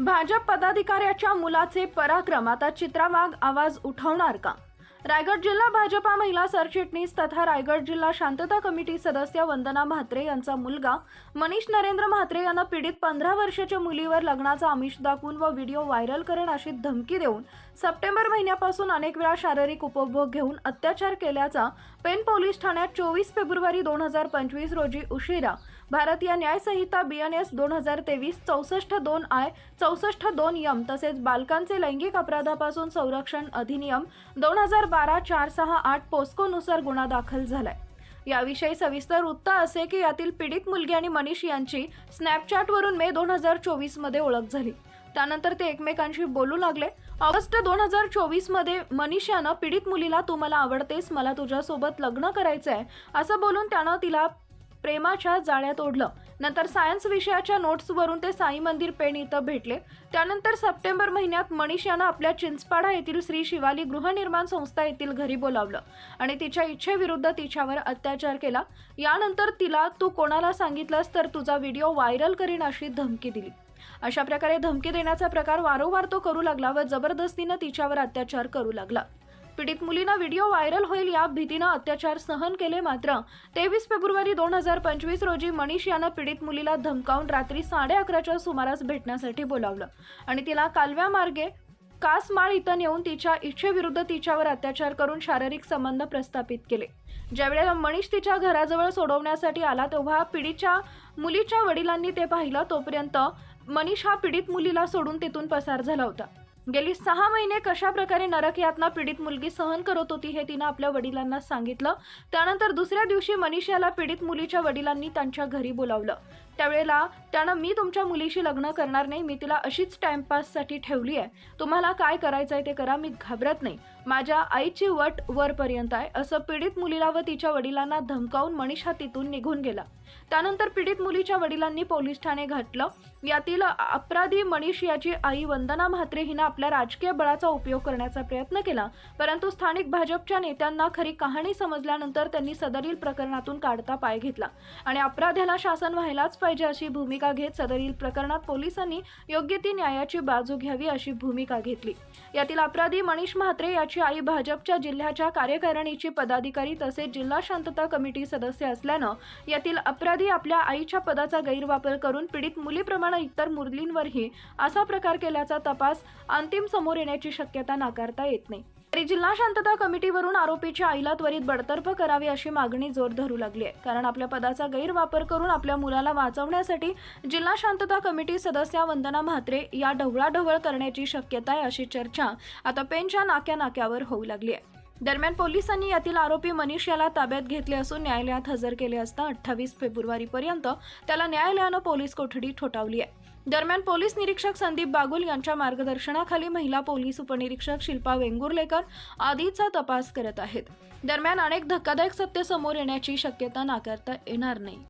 भाजप पदाधिकाऱ्याच्या मुलाचे पराक्रम आता चित्रामाग आवाज उठवणार का? रायगड जिल्हा भाजपा महिला सरचिटणीस तथा रायगड जिल्हा शांतता कमिटी सदस्य वंदना म्हात्रे यांचा मुलगा मनीष नरेंद्र म्हात्रे यांना पीडित पंधरा वर्षाच्या मुलीवर लग्नाचा आमिष दाखवून व व्हिडिओ व्हायरल करण अशी धमकी देऊन सप्टेंबर महिन्यापासून अनेक वेळा शारीरिक उपभोग घेऊन अत्याचार केल्याचा पेन पोलीस ठाण्यात चोवीस फेब्रुवारी दोन हजार पंचवीस रोजी उशिरा. भारतीय न्यायसंहिता बी एन एस दोन हजार तेवीस चौसष्ट दोन आय चौसष्ट दोन यम तसेच बालकांचे लैंगिक अपराधापासून संरक्षण अधिनियम दोन हजार बारा चार सहा आठ पोस्कोनुसार गुन्हा दाखल झालाय. याविषयी सविस्तर वृत्त असे की यातील पीडित मुलगी आणि मनीष यांची स्नॅपचॅटवरून मे दोन हजार चोवीसमध्ये ओळख झाली. त्यानंतर ते एकमेकांशी बोलू लागले. ऑगस्ट दोन हजार चोवीसमध्ये मनीषानं पीडित मुलीला तू मला आवडतेस मला तुझ्यासोबत लग्न करायचं आहे असं बोलून त्यानं तिला प्रेमाच्या जाळ्यात ओढलं. नंतर सायन्स विषयाच्या नोट्सवरून ते साई मंदिर पेण इथं भेटले. त्यानंतर सप्टेंबर महिन्यात मनीष यानं आपल्या चिंचपाडा येथील श्री शिवाली गृहनिर्माण संस्था येथील घरी बोलावलं आणि तिच्या इच्छेविरुद्ध तिच्यावर अत्याचार केला. यानंतर तिला तू कोणाला सांगितलंस तर तुझा व्हिडिओ व्हायरल करीन अशी धमकी दिली. अशा प्रकारे धमकी देण्याचा प्रकार वारंवार तो करू लागला व जबरदस्तीनं तिच्यावर अत्याचार करू लागला. पीडित मुलीनं व्हिडिओ व्हायरल होईल या भीतीनं अत्याचार सहन केले मात्र. तेवीस फेब्रुवारी दोन हजार पंचवीस रोजी मनीष यानं पीडित मुलीला धमकावून रात्री साडे अकराच्या सुमारास भेटण्यासाठी बोलावलं. आणि तिला कालव्या मार्गे कासमाळ इथं नेऊन तिच्या इच्छेविरुद्ध तिच्यावर अत्याचार करून शारीरिक संबंध प्रस्थापित केले. ज्यावेळेला मनीष तिच्या घराजवळ सोडवण्यासाठी आला तेव्हा पीडितच्या मुलीच्या वडिलांनी ते पाहिलं तोपर्यंत मनीष हा पीडित मुलीला सोडून तिथून पसार झाला होता. गेली सहा महिने कशा प्रकारे नरक यातना पीडित मुलगी सहन करत होती हे तिनं आपल्या वडिलांना सांगितलं. त्यानंतर दुसऱ्या दिवशी मनीषाला पीडित मुलीच्या वडिलांनी त्यांच्या घरी बोलावलं. त्यावेळेला त्यानं मी तुमच्या मुलीशी लग्न करणार नाही. मी तिला अशीच टाइमपाससाठी ठेवली आहे तुम्हाला काय करायचं आहे ते करा. मी घाबरत नाही. माझ्या आईची वट वरपर्यंत आहे. असं पीडित मुलीला व तिच्या वडिलांना धमकावून मनीषा हा तिथून निघून गेला. त्यानंतर पीडित मुलीच्या वडिलांनी पोलीस ठाणे घातलं. यातील अपराधी मनीष याची आई वंदना म्हात्रे हिनं आपल्या राजकीय बळाचा उपयोग करण्याचा प्रयत्न केला. परंतु स्थानिक भाजपच्या नेत्यांना खरी कहाणी समजल्यानंतर त्यांनी सदरील प्रकरणातून काढता पाय घेतला. आणि अपराध्याला शासन व्हायलाच पाहिजे अशी भूमिका घेत सदरील प्रकरणात पोलिसांनी योग्य ती न्यायाची बाजू घ्यावी अशी भूमिका घेतली. यातील अपराधी मनीष म्हात्रे याची आई भाजपच्या जिल्ह्याच्या कार्यकारिणीची पदाधिकारी तसेच जिल्हा शांतता कमिटी सदस्य असल्यानं यातील अपराधी आपल्या आईच्या पदाचा गैरवापर करून पीडित मुलीप्रमाणे इतर मुलींवरही असा प्रकार केल्याचा तपास अंतिम समोर येण्याची शक्यता नाकारता येत नाही. तरी जिल्हा शांतता कमिटीवरून आरोपीच्या आईला त्वरित बडतर्फ करावी अशी मागणी जोर धरू लागली आहे. कारण आपल्या पदाचा गैरवापर करून आपल्या मुलाला वाचवण्यासाठी जिल्हा शांतता कमिटी सदस्या वंदना म्हात्रे या ढवळाढवळ करण्याची शक्यता आहे अशी चर्चा आता पेनच्या नाक्या नाक्यावर होऊ लागली आहे. दरम्यान पोलिसांनी यातील आरोपी मनीष याला ताब्यात घेतले असून न्यायालयात हजर केले असता अठ्ठावीस फेब्रुवारीपर्यंत त्याला न्यायालयानं पोलीस कोठडी ठोठावली आहे. दरम्यान पोलीस निरीक्षक संदीप बागुल यांच्या मार्गदर्शनाखाली महिला पोलीस उपनिरीक्षक शिल्पा वेंगुर्लेकर आदीचा तपास करत आहेत. दरम्यान अनेक धक्कादायक सत्य समोर येण्याची शक्यता नाकारता येणार नाही.